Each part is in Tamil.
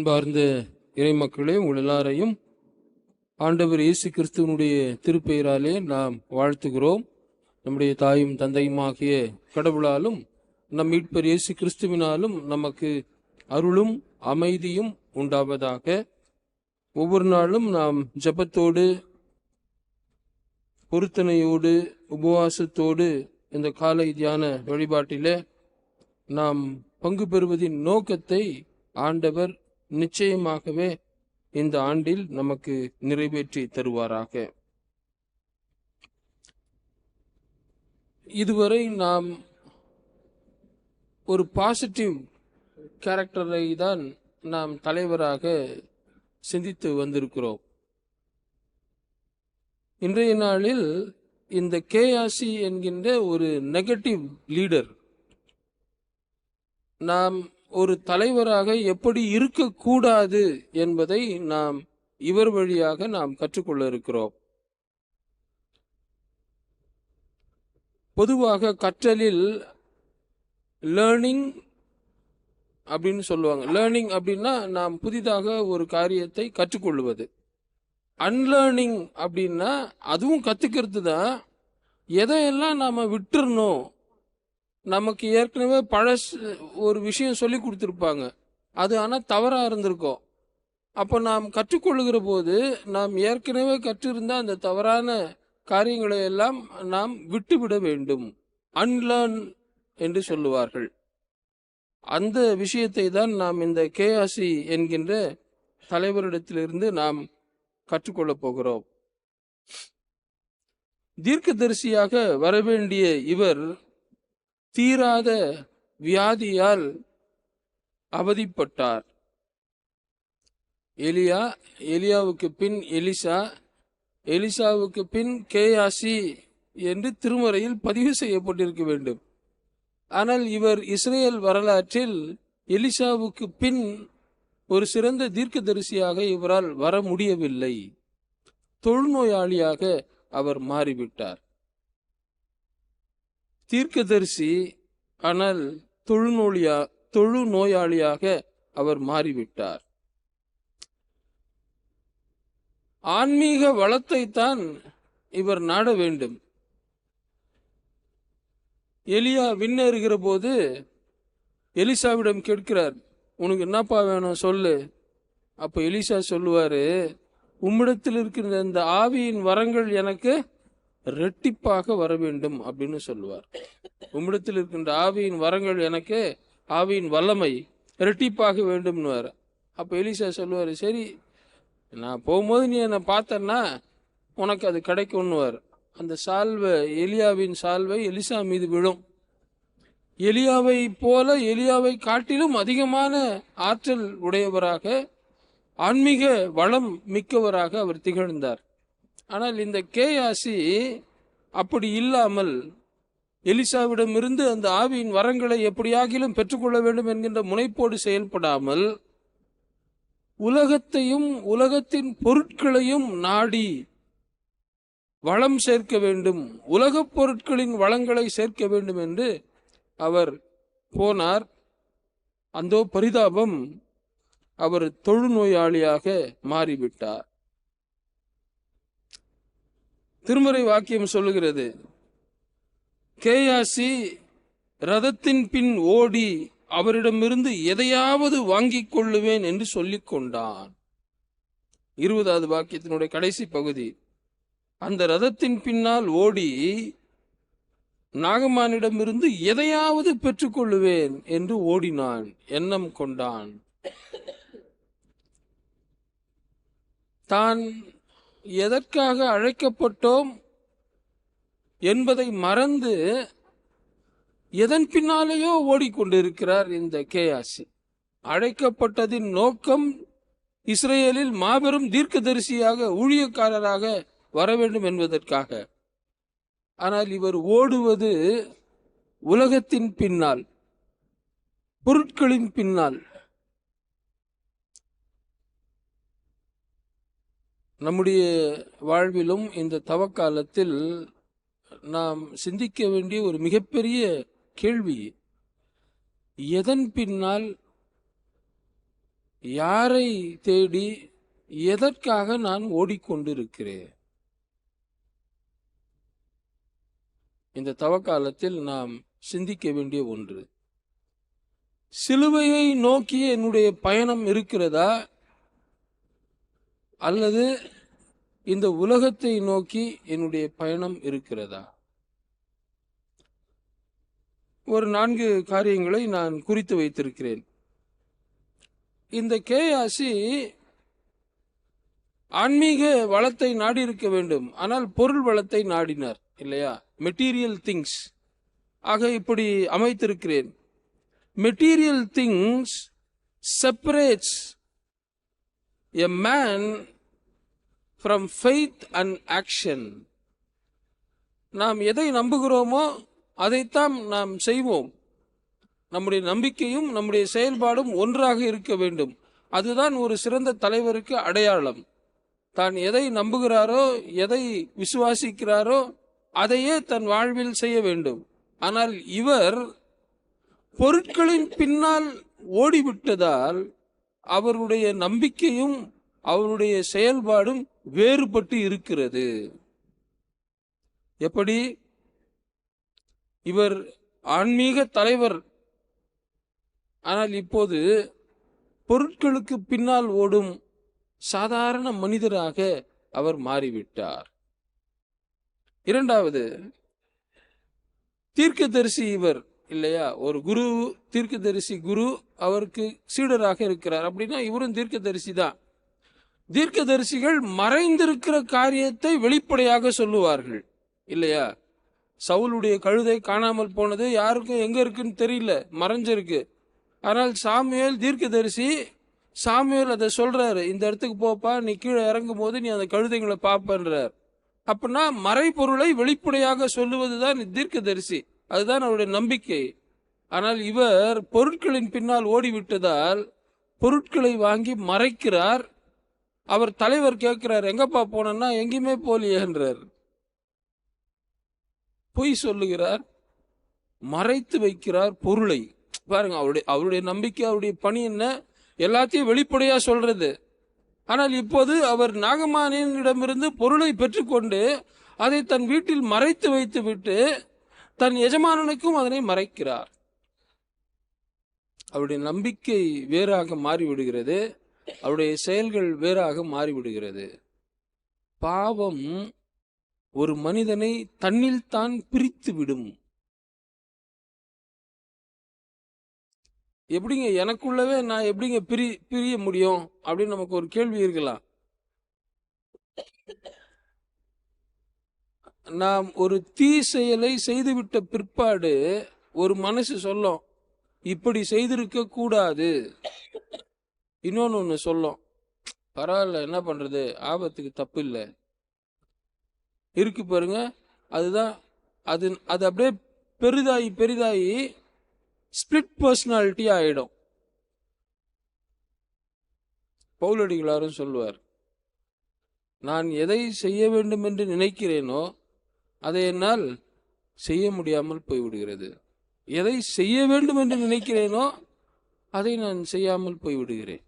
அன்பார்ந்த இறைமக்களே உங்கள் எல்லாரையும் ஆண்டவர் இயேசு கிறிஸ்துவனுடைய திருப்பெயராலே நாம் வாழ்த்துகிறோம். நம்முடைய தாயும் தந்தையுமாகிய கடவுளாலும் நம் மீட்பர் இயேசு கிறிஸ்துவினாலும் நமக்கு அருளும் அமைதியும் உண்டாவதாக. ஒவ்வொரு நாளும் நாம் ஜெபத்தோடு பொருத்தனையோடு உபவாசத்தோடு இந்த காலை தியான வழிபாட்டிலே நாம் பங்கு பெறுவதின் நோக்கத்தை ஆண்டவர் நிச்சயமாகவே இந்த ஆண்டில் நமக்கு நிறைவேற்றி தருவாராக. இதுவரை நாம் ஒரு பாசிட்டிவ் கேரக்டரை தான் நாம் தலைவராக சிந்தித்து வந்திருக்கிறோம். இன்றைய நாளில் இந்த கேஆசி என்கின்ற ஒரு நெகட்டிவ் லீடர் நாம் ஒரு தலைவராக எப்படி இருக்கக்கூடாது என்பதை நாம் இவர் வழியாக நாம் கற்றுக்கொள்ள இருக்கிறோம். பொதுவாக கற்றலில் லேர்னிங் அப்படின்னு சொல்லுவாங்க. லேர்னிங் அப்படின்னா நாம் புதிதாக ஒரு காரியத்தை கற்றுக்கொள்வது. அன்லேர்னிங் அப்படின்னா அதுவும் கற்றுக்கிறது தான் எதையெல்லாம் நாம் விட்டுறணும் நமக்கு ஏற்கனவே பழசு ஒரு விஷயம் சொல்லி கொடுத்துருப்பாங்க. அது ஆனால் தவறாக இருந்திருக்கும். அப்போ நாம் கற்றுக்கொள்ளுகிற போது நாம் ஏற்கனவே கற்றிருந்த அந்த தவறான காரியங்களை எல்லாம் நாம் விட்டுவிட வேண்டும். அன்லேர்ன் என்று சொல்லுவார்கள். அந்த விஷயத்தை தான் நாம் இந்த கேஆசி என்கின்ற தலைவரிடத்திலிருந்து நாம் கற்றுக்கொள்ளப் போகிறோம். தீர்க்கதரிசியாக வரவேண்டிய இவர் தீராத வியாதியால் அவதிப்பட்டார். எலியா எலியாவுக்கு பின் எலிசா எலிசாவுக்கு பின் கேயாசி என்று திருமறையில் பதிவு செய்யப்பட்டிருக்க வேண்டும். ஆனால் இவர் இஸ்ரேல் வரலாற்றில் எலிசாவுக்கு பின் ஒரு சிறந்த தீர்க்கதரிசியாக இவரால் வர முடியவில்லை. தொழுநோயாளியாக அவர் மாறிவிட்டார். தீர்க்கதரிசி ஆனால் தொழுநோயா தொழு நோயாளியாக அவர் மாறிவிட்டார். ஆன்மீக வளத்தை தான் இவர் நாட வேண்டும். எலியா விண்ணேறுகிற போது எலிசாவிடம் கேட்கிறார் உனக்கு என்னப்பா வேணும் சொல்லு. அப்போ எலிசா சொல்லுவாரு உம்மிடத்தில் இருக்கின்ற இந்த ஆவியின் வரங்கள் எனக்கு ரெட்டிப்பாக வர வேண்டும் அப்படின்னு சொல்லுவார். உம்மிடத்தில் இருக்கின்ற ஆவியின் வரங்கள் எனக்கு ஆவியின் வல்லமை ரெட்டிப்பாக வேண்டும்னுவார். அப்போ எலிசா சொல்லுவார் சரி நான் போகும்போது நீ என்னை பார்த்தன்னா உனக்கு அது கிடைக்கும்னுவார். அந்த சால்வை எலியாவின் சால்வை எலிசா மீது விழும். எலியாவை போல எலியாவை காட்டிலும் அதிகமான ஆற்றல் உடையவராக ஆன்மீக வளம் மிக்கவராக அவர் திகழ்ந்தார். ஆனால் இந்த கேயாசி அப்படி இல்லாமல் எலிசாவிடமிருந்து அந்த ஆவியின் வரங்களை எப்படியாகிலும் பெற்றுக்கொள்ள வேண்டும் என்கின்ற முனைப்போடு செயல்படாமல் உலகத்தையும் உலகத்தின் பொருட்களையும் நாடி வளம் சேர்க்க வேண்டும் உலகப் பொருட்களின் வளங்களை சேர்க்க வேண்டும் என்று அவர் போனார். அந்தோ பரிதாபம் அவர் தொழுநோயாளியாக மாறிவிட்டார். திருமறை வாக்கியம் சொல்லுகிறது. கேயாசி ரதத்தின் பின் ஓடி அவரிடமிருந்து எதையாவது வாங்கிக் கொள்ளுவேன் என்று சொல்லிக் கொண்டான். இருபதாவது வாக்கியத்தினுடைய கடைசி பகுதி. அந்த ரதத்தின் பின்னால் ஓடி நாகமானிடமிருந்து எதையாவது பெற்றுக்கொள்ளுவேன் என்று ஓடினான். எண்ணம் கொண்டான். தான் எதற்காக அழைக்கப்பட்டோம் என்பதை மறந்து எதன் பின்னாலேயோ ஓடிக்கொண்டிருக்கிறார் இந்த கேயாசி. அழைக்கப்பட்டதின் நோக்கம் இஸ்ரேலில் மாபெரும் தீர்க்கதரிசியாக ஊழியக்காரராக வர வேண்டும் என்பதற்காக. ஆனால் இவர் ஓடுவது உலகத்தின் பின்னால் பொருட்களின் பின்னால். நம்முடைய வாழ்விலும் இந்த தவக்காலத்தில் நாம் சிந்திக்க வேண்டிய ஒரு மிகப்பெரிய கேள்வி எதன் பின்னால் யாரை தேடி எதற்காக நான் ஓடிக்கொண்டிருக்கிறேன்? இந்த தவக்காலத்தில் நாம் சிந்திக்க வேண்டிய ஒன்று சிலுவையை நோக்கி என்னுடைய பயணம் இருக்கிறதா? அல்லது இந்த உலகத்தை நோக்கி என்னுடைய பயணம் இருக்கிறதா? ஒரு நான்கு காரியங்களை நான் குறித்து வைத்திருக்கிறேன். இந்த கேயாசி ஆன்மீக வளத்தை நாடி இருக்க வேண்டும். ஆனால் பொருள் வளத்தை நாடினார் இல்லையா? மெட்டீரியல் திங்ஸ் ஆக இப்படி அமைத்திருக்கிறேன். Material things separates a man from faith and action நாம் எதை நம்புகிறோமோ அதைத்தான் நாம் செய்வோம். நம்முடைய நம்பிக்கையும் நம்முடைய செயல்பாடும் ஒன்றாக இருக்க வேண்டும். அதுதான் ஒரு சிறந்த தலைவருக்கு அடையாளம். தான் எதை நம்புகிறாரோ எதை விசுவாசிக்கிறாரோ அதையே தன் வாழ்வில் செய்ய வேண்டும். ஆனால் இவர் பொருட்களின் பின்னால் ஓடிவிட்டதால் அவருடைய நம்பிக்கையும் அவருடைய செயல்பாடும் வேறுபட்டு இருக்கிறது. எப்படி? இவர் ஆன்மீக தலைவர். ஆனால் இப்போது பொருட்களுக்கு பின்னால் ஓடும் சாதாரண மனிதராக அவர் மாறிவிட்டார். இரண்டாவது தீர்க்கதரிசி இவர் இல்லையா? ஒரு குரு தீர்க்கதரிசி குரு அவருக்கு சீடராக இருக்கிறார். அப்படின்னா இவரும் தீர்க்கதரிசி தான். தீர்க்கதரிசிகள் மறைந்திருக்கிற காரியத்தை வெளிப்படையாக சொல்லுவார்கள். இல்லையா? சவுலுடைய கழுதை காணாமல் போனது யாருக்கும் எங்க இருக்குன்னு தெரியல. மறைஞ்சிருக்கு. ஆனால் சாமுவேல் தீர்க்கதரிசி சாமியல் அதை சொல்றாரு. இந்த இடத்துக்கு போப்பா நீ கீழே இறங்கும் போது நீ அந்த கழுதைங்களை பாப்பன்றார். அப்படின்னா மறைப்பொருளை வெளிப்படையாக சொல்லுவதுதான் தீர்க்கதரிசி. அதுதான் அவருடைய நம்பிக்கை. ஆனால் இவர் பொருட்களின் பின்னால் ஓடிவிட்டதால் பொருட்களை வாங்கி மறைக்கிறார். அவர் தலைவர் கேட்கிறார் எங்கப்பா போனேன்னா எங்கேயுமே போலியேன்றார் பொய் சொல்லுகிறார் மறைத்து வைக்கிறார் பொருளை. பாருங்க அவருடைய அவருடைய நம்பிக்கை அவருடைய பணி என்ன? எல்லாத்தையும் வெளிப்படையா சொல்றது. ஆனால் இப்போது அவர் நாகமானியனிடமிருந்து பொருளை பெற்றுக்கொண்டு அதை தன் வீட்டில் மறைத்து வைத்து விட்டு தன் எஜமானனுக்கும் அதனை மறைக்கிறார். அவருடைய நம்பிக்கை வேறாக மாறிவிடுகிறது. அவருடைய செயல்கள் வேறாக மாறிவிடுகிறது. பாவம் ஒரு மனிதனை தன்னில் தான் பிரித்து விடும். எப்படிங்க எனக்குள்ளவே நான் எப்படிங்க பிரி பிரிய முடியும்? அப்படின்னு நமக்கு ஒரு கேள்வி இருக்கலாம். நாம் ஒரு தீ செயலை செய்துவிட்ட பிற்பாடு ஒரு மனசு சொல்லும் இப்படி செய்திருக்க கூடாது. இன்னொன்னு ஒன்று சொல்லும் பரவாயில்ல என்ன பண்றது ஆபத்துக்கு தப்பு இல்லை. இருக்கு பாருங்க அதுதான் அது அது அப்படியே பெரிதாகி பெரிதாகி ஸ்பிளிட் பர்சனாலிட்டி ஆகிடும் பவுலடிகளாரும் சொல்லுவார் நான் எதை செய்ய வேண்டும் என்று நினைக்கிறேனோ அதை என்னால் செய்ய முடியாமல் போய்விடுகிறது. எதை செய்ய வேண்டும் என்று நினைக்கிறேனோ அதை நான் செய்யாமல் போய்விடுகிறேன்.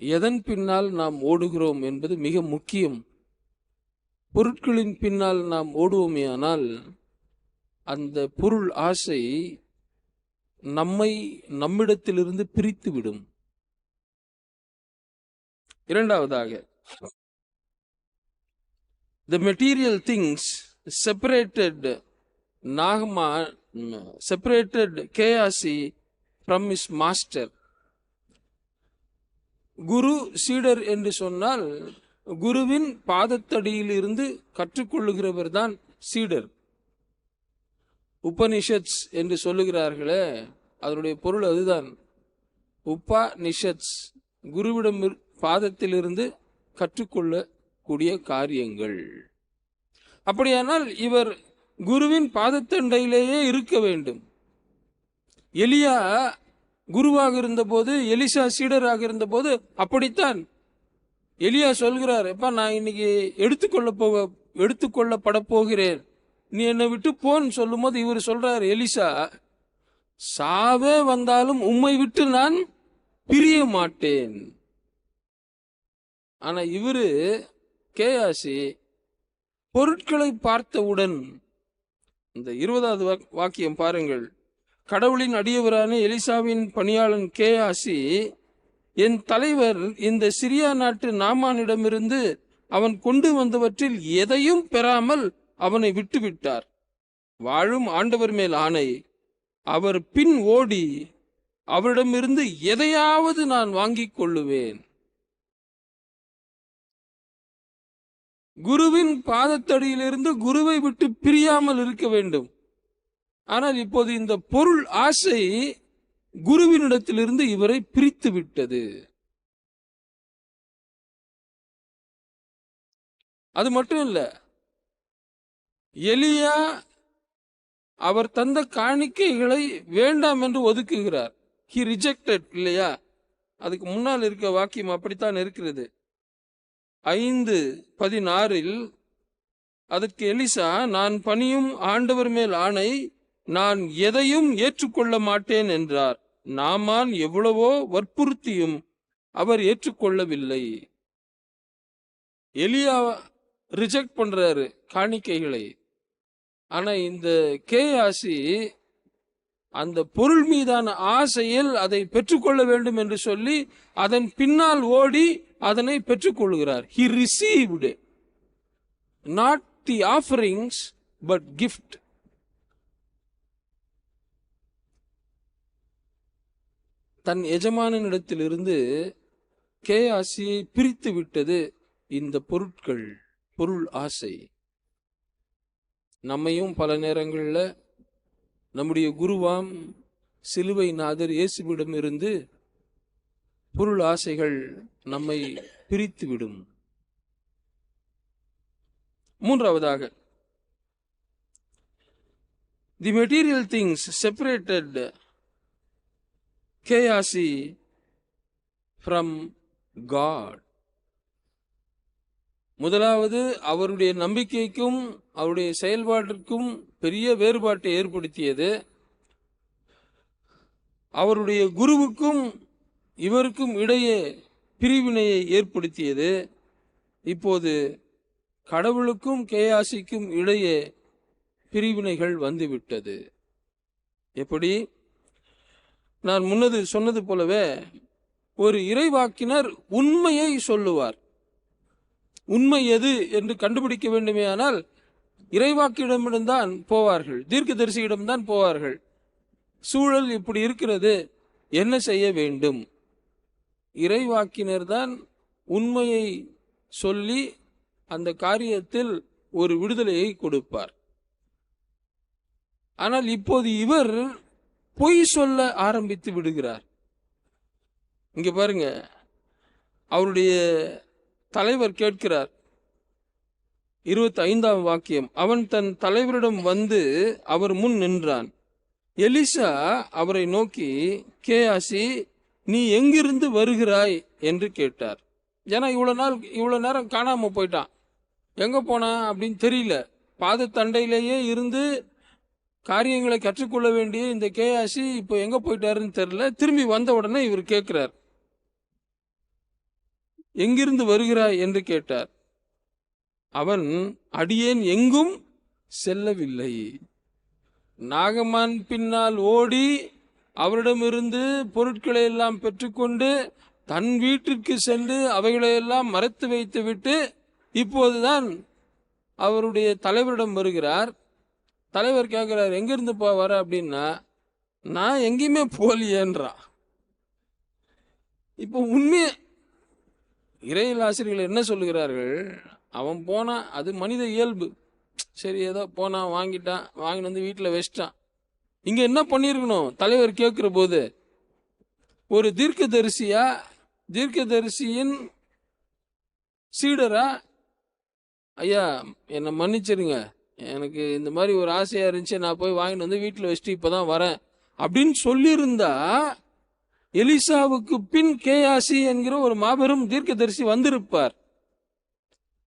எதன் பின்னால் நாம் ஓடுகிறோம் என்பது மிக முக்கியம். பொருட்களின் பின்னால் நாம் ஓடுவோமே ஆனால் அந்த பொருள் ஆசை நம்மை நம்மிடத்திலிருந்து பிரித்து விடும் இரண்டாவதாக the material things separated நாகமா separated Gehazi from his master குரு சீடர் என்று சொன்னால் குருவின் பாதத்தடியில் இருந்து கற்றுக்கொள்ளுகிறவர் தான் சீடர். உபனிஷத்ஸ் என்று சொல்லுகிறார்களே அதனுடைய பொருள் அதுதான். உபா நிஷத்ஸ் குருவிடம் பாதத்திலிருந்து கற்றுக்கொள்ள கூடிய காரியங்கள். அப்படியானால் இவர் குருவின் பாதத்தண்டையிலேயே இருக்க வேண்டும். எலியா குருவாக இருந்தபோது எலிசா சீடராக இருந்தபோது அப்படித்தான். எலியா சொல்கிறார் எப்பா நான் இன்னைக்கு எடுத்துக்கொள்ள போக எடுத்துக்கொள்ளப்பட போகிறேன். நீ என்னை விட்டு போன்னு சொல்லும்போது இவர் சொல்றார் எலிசா சாவே வந்தாலும் உம்மை விட்டு நான் பிரிய மாட்டேன். ஆனா இவரு கேயாசி பொருட்களை பார்த்தவுடன் இந்த இருபதாவது வாக்கியம் பாருங்கள். கடவுளின் அடியவரான எலிசாவின் பணியாளன் கேயாசி என் தலைவர் இந்த சிரியா நாட்டு நாமானிடமிருந்து அவன் கொண்டு வந்தவற்றில் எதையும் பெறாமல் அவனை விட்டுவிட்டார். வாழும் ஆண்டவர் மேல் ஆணை. அவர் பின் ஓடி அவரிடமிருந்து எதையாவது நான் வாங்கிக் கொள்ளுவேன். குருவின் பாதத்தடியிலிருந்து குருவை விட்டு பிரியாமல் இருக்க வேண்டும். ஆனால் இப்போது இந்த பொருள் ஆசை குருவினிடத்திலிருந்து இவரை பிரித்து விட்டது. அது மட்டும் இல்ல எலியா அவர் தந்த காணிக்கைகளை வேண்டாம் என்று ஒதுக்குகிறார். ஹி ரிஜெக்டட் இல்லையா? அதுக்கு முன்னால் இருக்க வாக்கியம் அப்படித்தான் இருக்கிறது. ஐந்து பதினாறில் அதற்கு எலிசா நான் பணியும் ஆண்டவர் மேல் ஆணை நான் எதையும் ஏற்றுக்கொள்ள மாட்டேன் என்றார். நாமான் எவ்வளவோ வற்புறுத்தியும் அவர் ஏற்றுக்கொள்ளவில்லை. எலியா ரிஜெக்ட் பண்றாரு காணிக்கைகளை. ஆனா இந்த கே ஆசி அந்த பொருள் மீதான ஆசையில் அதை பெற்றுக்கொள்ள வேண்டும் என்று சொல்லி அதன் பின்னால் ஓடி அதனை பெற்றுக்கொள்கிறார். He received not the offerings but gift தன் எஜமானனிடத்திலிருந்து ஆசியை பிரித்து விட்டது இந்த பொருட்கள் பொருள் ஆசை. நம்மையும் பல நேரங்களில் நம்முடைய குருவாம் சிலுவை நாதர் இயேசுவிடம் இருந்து பொருள் ஆசைகள் நம்மை பிரித்துவிடும். மூன்றாவதாக the material things separated Gehazi from God முதலாவது அவருடைய நம்பிக்கைக்கும் அவருடைய செயல்பாட்டிற்கும் பெரிய வேறுபாட்டை ஏற்படுத்தியது. அவருடைய குருவுக்கும் இவருக்கும் இடையே பிரிவினையை ஏற்படுத்தியது. இப்போது கடவுளுக்கும் கேயாசிக்கும் இடையே பிரிவினைகள் வந்துவிட்டது. எப்படி? நான் முன்னது சொன்னது போலவே ஒரு இறைவாக்கினர் உண்மையை சொல்லுவார். உண்மை எது என்று கண்டுபிடிக்க வேண்டுமேயானால் இறைவாக்கிடமிடம்தான் போவார்கள். தீர்க்கதரிசியிடம்தான் போவார்கள். சூழல் இப்படி இருக்கிறது. என்ன செய்ய வேண்டும்? இறைவாக்கினர் தான் உண்மையை சொல்லி அந்த காரியத்தில் ஒரு விடுதலையை கொடுப்பார். ஆனால் இப்போது இவர் பொய் சொல்ல ஆரம்பித்து விடுகிறார். இங்க பாருங்க அவருடைய தலைவர் கேட்கிறார் இருபத்தி ஐந்தாம் வாக்கியம் அவன் தன் தலைவரிடம் வந்து அவர் முன் நின்றான். எலிசா அவரை நோக்கி கேயாசி நீ எங்கிருந்து வருகிறாய்? என்று கேட்டார். ஏன்னா இவ்வளோ நாள் இவ்வளோ நேரம் காணாமல் போயிட்டான். எங்கே போனான் அப்படின்னு தெரியல. பாதத்தண்டையிலேயே இருந்து காரியங்களை கற்றுக்கொள்ள வேண்டிய இந்த கேஆசி இப்போ எங்கே போயிட்டாருன்னு தெரில திரும்பி வந்த உடனே இவர் கேட்குறார். எங்கிருந்து வருகிறாய்? என்று கேட்டார். அவன் அடியேன் எங்கும் செல்லவில்லை. நாகமான் பின்னால் ஓடி அவரிடமிருந்து பொருட்களை எல்லாம் பெற்றுக்கொண்டு தன் வீட்டிற்கு சென்று அவைகளையெல்லாம் மறைத்து வைத்து விட்டு இப்போதுதான் அவருடைய தலைவரிடம் வருகிறார். தலைவர் கேட்குறார் எங்கேருந்து போ வர? அப்படின்னா நான் எங்கேயுமே போலியேன்றான் இப்போ உண்மையை இறையில் ஆசிரியர்கள் என்ன சொல்லுகிறார்கள்? அவன் போனான் அது மனித இயல்பு. சரி ஏதோ போனான் வாங்கிட்டான் வாங்கிட்டு வந்து வீட்டில் வச்சிட்டான். இங்க என்ன பண்ணியிருக்கணும் தலைவர் கேட்கிற போது ஒரு தீர்க்கதரிசியா தீர்க்கதரிசியின் சீடரா? ஐயா என்னை மன்னிச்சிருங்க. எனக்கு இந்த மாதிரி ஒரு ஆசையா இருந்துச்சு. நான் போய் வாங்கிட்டு வந்து வீட்டில் வச்சுட்டு இப்பதான் வரேன். அப்படின்னு சொல்லியிருந்தா எலிசாவுக்கு பின் கேயாசி என்கிற ஒரு மாபெரும் தீர்க்கதரிசி வந்திருப்பார்.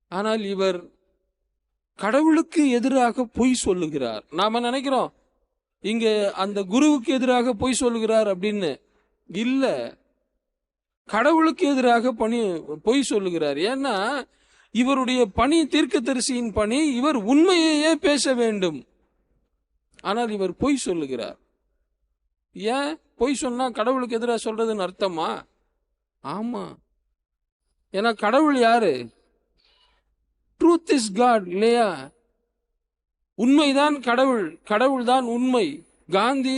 ஆனால் இவர் கடவுளுக்கு எதிராக பொய் சொல்லுகிறார். நாம நினைக்கிறோம் இங்க அந்த குருவுக்கு எதிராக பொய் சொல்லுகிறார் அப்படின்னு இல்ல கடவுளுக்கு எதிராக பணி பொய் சொல்லுகிறார். ஏன்னா இவருடைய பணி தீர்க்கதரிசியின் பணி இவர் உண்மையையே பேச வேண்டும். ஆனால் இவர் பொய் சொல்லுகிறார். ஏன்? பொய் சொன்னா கடவுளுக்கு எதிராக சொல்றதுன்னு அர்த்தமா? ஆமா. ஏன்னா கடவுள் யாரு? ட்ரூத் இஸ் காட் இல்லையா? உண்மைதான் கடவுள் கடவுள் தான் உண்மை. காந்தி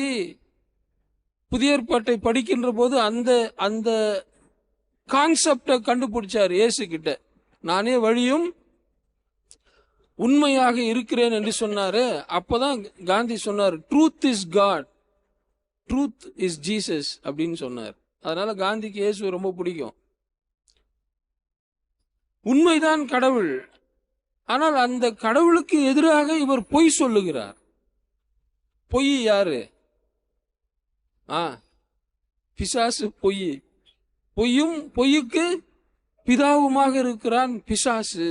புதிய ஏற்பாட்டை படிக்கின்ற போது அந்த அந்த கான்செப்டை கண்டுபிடிச்சார் இயேசு கிட்ட. நானே வழியும் உண்மையாக இருக்கிறேன் என்று சொன்னாரு. அப்பதான் காந்தி சொன்னார் truth is God truth is Jesus அப்படின்னு சொன்னார். அதனால காந்திக்கு இயேசு ரொம்ப பிடிக்கும். உண்மைதான் கடவுள். ஆனால் அந்த கடவுளுக்கு எதிராக இவர் பொய் சொல்லுகிறார். பொய் யாரு? ஆ பிசாசு பொய். பொய்யும் பொய்யுக்கு பிதாவுமாக இருக்கிறான் பிசாசு.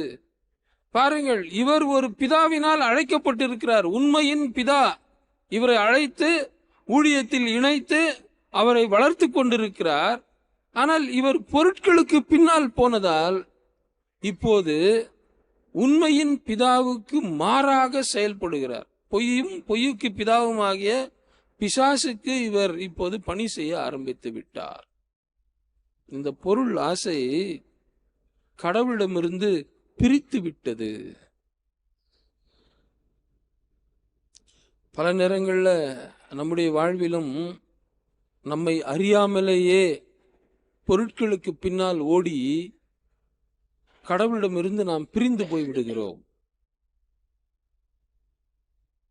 பாருங்கள் இவர் ஒரு பிதாவினால் அழைக்கப்பட்டிருக்கிறார். உண்மையின் பிதா. இவரை அழைத்து ஊழியத்தில் இணைத்து அவரை வளர்த்து கொண்டிருக்கிறார். ஆனால் இவர் பொருட்களுக்கு பின்னால் போனதால் இப்போது உண்மையின் பிதாவுக்கு மாறாக செயல்படுகிறார். பொய்யும் பொய்யுக்கு பிதாவுமாகிய பிசாசுக்கு இவர் இப்போது பணி செய்ய ஆரம்பித்து விட்டார். இந்த பொருள் ஆசை கடவுளிடமிருந்து பிரித்து விட்டது. பல நேரங்களில் நம்முடைய வாழ்விலும் நம்மை அறியாமலேயே பொருட்களுக்கு பின்னால் ஓடி கடவுளிடமிருந்து நாம் பிரிந்து போய் விடுகிறோம்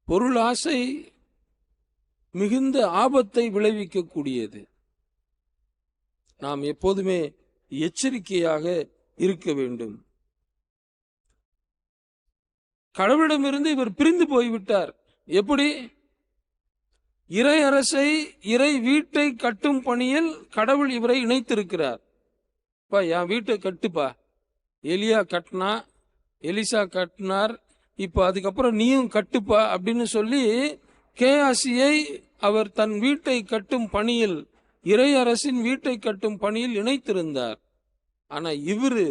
பொருள் ஆசை மிகுந்த ஆபத்தை விளைவிக்கக்கூடியது. நாம் எப்போதுமே எச்சரிக்கையாக இருக்க வேண்டும். கடவுளிடமிருந்து இவர் பிரிந்து போய்விட்டார். எப்படி? இறை அரசை இறை வீட்டை கட்டும் பணியில் கடவுள் இவரை இணைத்திருக்கிறார். பா என் வீட்டை கட்டுப்பா. எலியா கட்டினா எலிசா கட்டினார் இப்போ அதுக்கப்புறம் நீயும் கட்டுப்பா அப்படின்னு சொல்லி கேஆசியை அவர் தன் வீட்டை கட்டும் பணியில் இறை அரசின் வீட்டை கட்டும் பணியில் இணைத்திருந்தார். ஆனால் இவரு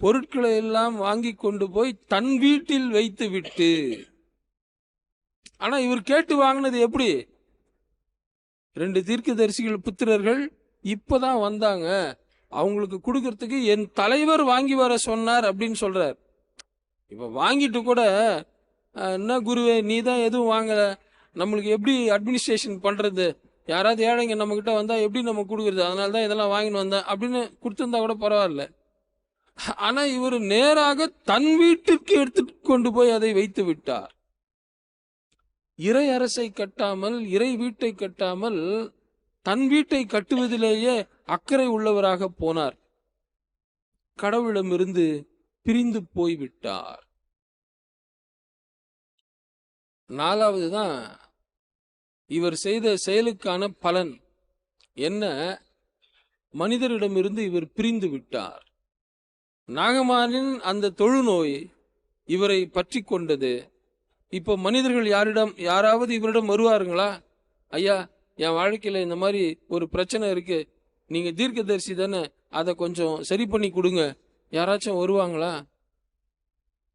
பொருட்களை எல்லாம் வாங்கி கொண்டு போய் தன் வீட்டில் வைத்து விட்டு ஆனால் இவர் கேட்டு வாங்கினது எப்படி? ரெண்டு தீர்க்கதரிசிகள் புத்திரர்கள் இப்போதான் வந்தாங்க. அவங்களுக்கு கொடுக்கறதுக்கு என் தலைவர் வாங்கி வர சொன்னார் அப்படின்னு சொல்கிறார் இப்போ வாங்கிட்டு கூட என்ன குருவே நீ தான் எதுவும் வாங்கலை. நம்மளுக்கு எப்படி அட்மினிஸ்ட்ரேஷன் பண்ணுறது யாராவது ஏழைங்க நம்மக்கிட்ட வந்தால் எப்படி நம்ம கொடுக்குறது? அதனால தான் இதெல்லாம் வாங்கிட்டு வந்தேன் அப்படின்னு கொடுத்துருந்தா கூட பரவாயில்ல. ஆனால் இவர் நேராக தன் வீட்டிற்கு எடுத்துட்டு கொண்டு போய் அதை வைத்து விட்டார். இறை அரசை கட்டாமல் இறை வீட்டை கட்டாமல் தன் வீட்டை கட்டுவதிலேயே அக்கறை உள்ளவராக போனார். கடவுளிடமிருந்து பிரிந்து போய்விட்டார். நாலாவது தான் இவர் செய்த செயலுக்கான பலன். என்ன? மனிதரிடமிருந்து இவர் பிரிந்து விட்டார். நாகமானின் அந்த தொழுநோய் இவரை பற்றி கொண்டது. இப்போ மனிதர்கள் யாரிடம் யாராவது இவரிடம் வருவாருங்களா ஐயா என் வாழ்க்கையில் இந்த மாதிரி ஒரு பிரச்சனை இருக்கு. நீங்கள் தீர்க்கதரிசி தானே அதை கொஞ்சம் சரி பண்ணி கொடுங்க. யாராச்சும் வருவாங்களா?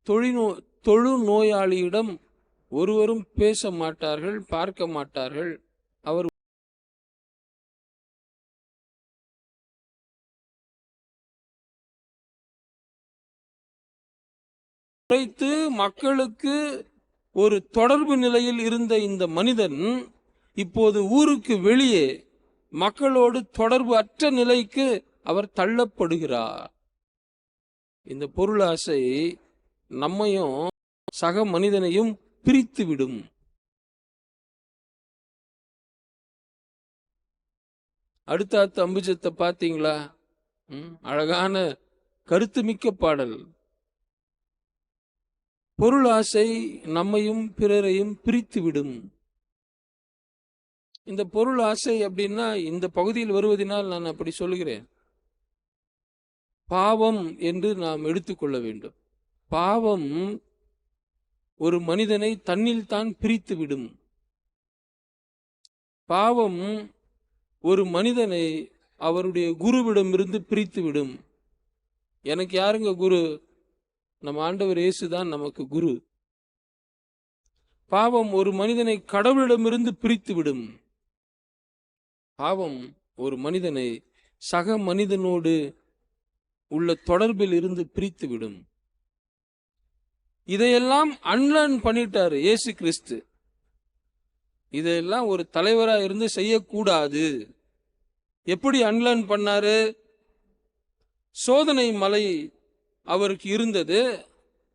தொழில்நோ தொழு நோயாளியிடம் ஒருவரும் பேச மாட்டார்கள் பார்க்க மாட்டார்கள். அவர் உழைத்து மக்களுக்கு ஒரு தொடர்பு நிலையில் இருந்த இந்த மனிதன் இப்போது ஊருக்கு வெளியே மக்களோடு தொடர்பு அற்ற நிலைக்கு அவர் தள்ளப்படுகிறார். இந்த பொருளாசை நம்மையும் சக மனிதனையும் பிரித்து விடும் அடுத்த அடுத்த அம்புஜத்தை பார்த்தீங்களா? அழகான கருத்துமிக்க பாடல். பொருள் ஆசை நம்மையும் பிறரையும் பிரித்து விடும் இந்த பொருள் ஆசை அப்படின்னா இந்த பகுதியில் வருவதனால் நான் அப்படி சொல்லுகிறேன். பாவம் என்று நாம் எடுத்துக்கொள்ள வேண்டும். பாவம் ஒரு மனிதனை தன்னில் தான் பிரித்து விடும். பாவம் ஒரு மனிதனை அவருடைய குருவிடமிருந்து பிரித்து விடும். எனக்கு யாருங்க குரு? நம்ம ஆண்டவர் இயேசு தான் நமக்கு குரு. பாவம் ஒரு மனிதனை கடவுளிடமிருந்து பிரித்து விடும். பாவம் ஒரு மனிதனை சக மனிதனோடு உள்ள தொடர்பில் இருந்து பிரித்து விடும். இதையெல்லாம் அன்லர்ன் பண்ணிட்டாரு இயேசு கிறிஸ்து. இதையெல்லாம் ஒரு தலைவராக இருந்து செய்யக்கூடாது. எப்படி அன்லர்ன் பண்ணாரு? சோதனை மலை அவருக்கு இருந்தது.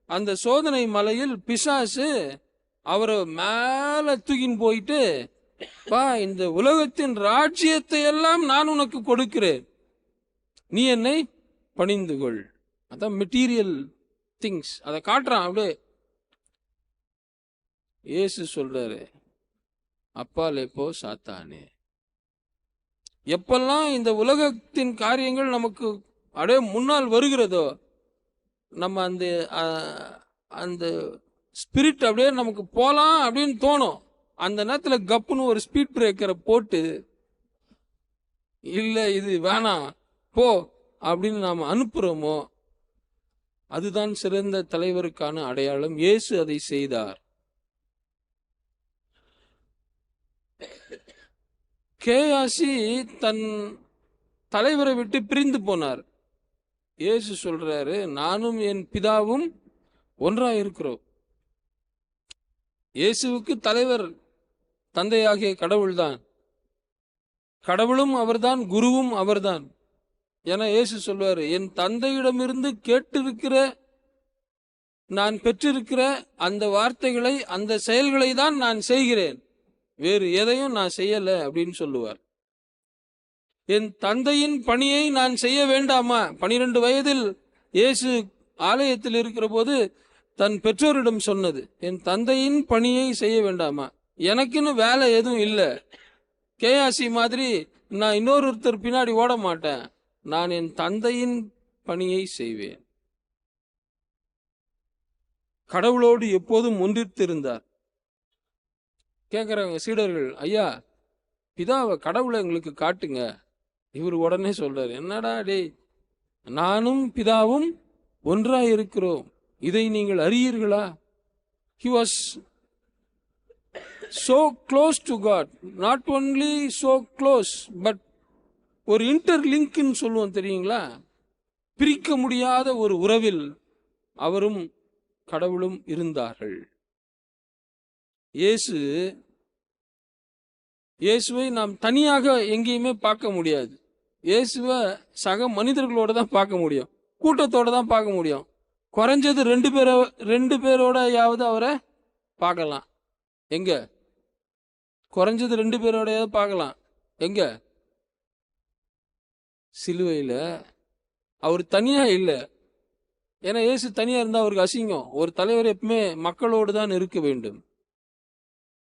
அந்த சோதனை மலையில் பிசாசு அவரை மேல தூக்கின்னு போயிட்டு பா இந்த உலகத்தின் ராஜ்யத்தை எல்லாம் நான் உனக்கு கொடுக்கிறேன். நீ என்னை பணிந்து கொள். அதான் மெட்டீரியல் திங்ஸ் அதை காட்டுறான் அப்படியே. இயேசு சொல்றாரு அப்பாலே போ சாத்தானே. எப்பெல்லாம் இந்த உலகத்தின் காரியங்கள் நமக்கு அப்படியே முன்னால் வருகிறதோ நம்ம அந்த அந்த ஸ்பிரிட் அப்படியே நமக்கு போகலாம் அப்படின்னு தோணும். அந்த நேரத்தில் கப்புன்னு ஒரு ஸ்பீட் பிரேக்கரை போட்டு இல்லை இது வேணாம் போ அப்படின்னு நாம் அனுப்புகிறோமோ அதுதான் சிறந்த தலைவருக்கான அடையாளம். இயேசு அதை செய்தார். கேயாசி தன் தலைவரை விட்டு பிரிந்து போனார். இயேசு சொல்றாரு நானும் என் பிதாவும் ஒன்றா இருக்கிறோம் இயேசுவுக்கு தலைவர் தந்தையாகிய கடவுள்தான். கடவுளும் அவர்தான் குருவும் அவர்தான். என இயேசு சொல்வார் என் தந்தையிடமிருந்து கேட்டிருக்கிற நான் பெற்றிருக்கிற அந்த வார்த்தைகளை அந்த செயல்களை தான் நான் செய்கிறேன். வேறு எதையும் நான் செய்யல அப்படின்னு சொல்லுவார். என் தந்தையின் பணியை நான் செய்ய வேண்டாமா? பனிரெண்டு வயதில் இயேசு ஆலயத்தில் இருக்கிற போது தன் பெற்றோரிடம் சொன்னது என் தந்தையின் பணியை செய்ய வேண்டாமா? எனக்குன்னு வேலை எதுவும் இல்லை. கேஆசி மாதிரி நான் இன்னொருத்தர் பின்னாடி ஓட மாட்டேன். நான் என் தந்தையின் பணியை செய்வேன். கடவுளோடு எப்போதும் ஒன்றித்திருந்தார். கேட்குறாங்க சீடர்கள் ஐயா பிதாவை கடவுளை எங்களுக்கு காட்டுங்க. இவர் உடனே சொல்றாரு என்னடா டேய் நானும் பிதாவும் ஒன்றாக இருக்கிறோம் இதை நீங்கள் அறியீர்களா? He was so close to God. Not only so close, but ஒரு இன்டர்லிங்க்னு சொல்லுவோம் தெரியுங்களா? பிரிக்க முடியாத ஒரு உறவில் அவரும் கடவுளும் இருந்தார்கள். இயேசு இயேசுவை நாம் தனியாக எங்கேயுமே பார்க்க முடியாது. இயேசுவை சக மனிதர்களோட தான் பார்க்க முடியும். கூட்டத்தோட தான் பார்க்க முடியும். குறைஞ்சது ரெண்டு பேரை ரெண்டு பேரோடையாவது அவரை பார்க்கலாம். எங்கே? குறைஞ்சது ரெண்டு பேரோடையாவது பார்க்கலாம். எங்க? சிலுவையில். அவர் தனியாக இல்லை. ஏன்னா இயேசு தனியாக இருந்தால் அவருக்கு அசிங்கம். ஒரு தலைவர் எப்பவுமே மக்களோடு தான் இருக்க வேண்டும்.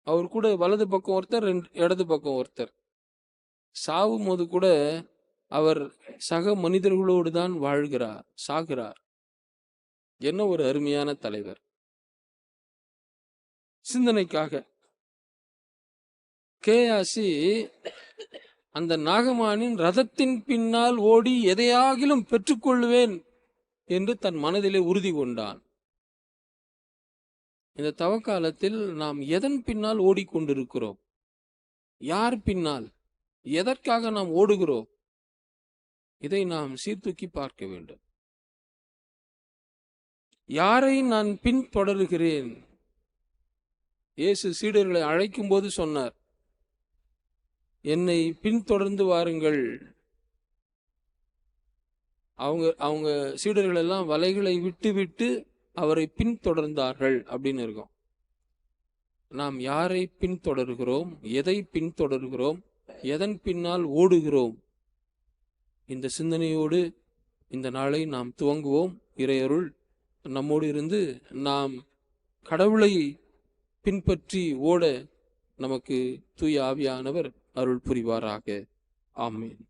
அவர் கூட வலது பக்கம் ஒருத்தர் ரெண்டு இடது பக்கம் ஒருத்தர். சாவும் போது கூட அவர் சக மனிதர்களோடு தான் வாழ்கிறார் சாகிறார். என்ன ஒரு அருமையான தலைவர். சிந்தனைக்காக. கேயாசி அந்த நாகமானின் ரதத்தின் பின்னால் ஓடி எதையாகிலும் பெற்றுக்கொள்வேன் என்று தன் மனதிலே உறுதி கொண்டான். இந்த தவக்காலத்தில் நாம் எதன் பின்னால் ஓடிக்கொண்டிருக்கிறோம்? யார் பின்னால்? எதற்காக நாம் ஓடுகிறோம்? இதை நாம் சீர்தூக்கி பார்க்க வேண்டும். யாரை நான் பின்தொடர்கிறேன்? இயேசு சீடர்களை அழைக்கும் போது சொன்னார் என்னை பின்தொடர்ந்து வாருங்கள். அவங்க அவங்க சீடர்கள் எல்லாம் வலைகளை விட்டு விட்டு அவரை பின்தொடர்ந்தார்கள் அப்படின்னு இருக்கும். நாம் யாரை பின்தொடர்கிறோம்? எதை பின்தொடர்கிறோம்? எதன் பின்னால் ஓடுகிறோம்? இந்த சிந்தனையோடு இந்த நாளை நாம் துவங்குவோம். இறையருள் நம்மோடு இருந்து நாம் கடவுளை பின்பற்றி ஓட நமக்கு தூய ஆவியானவர் அருள் புரிவாராக. ஆமீன்.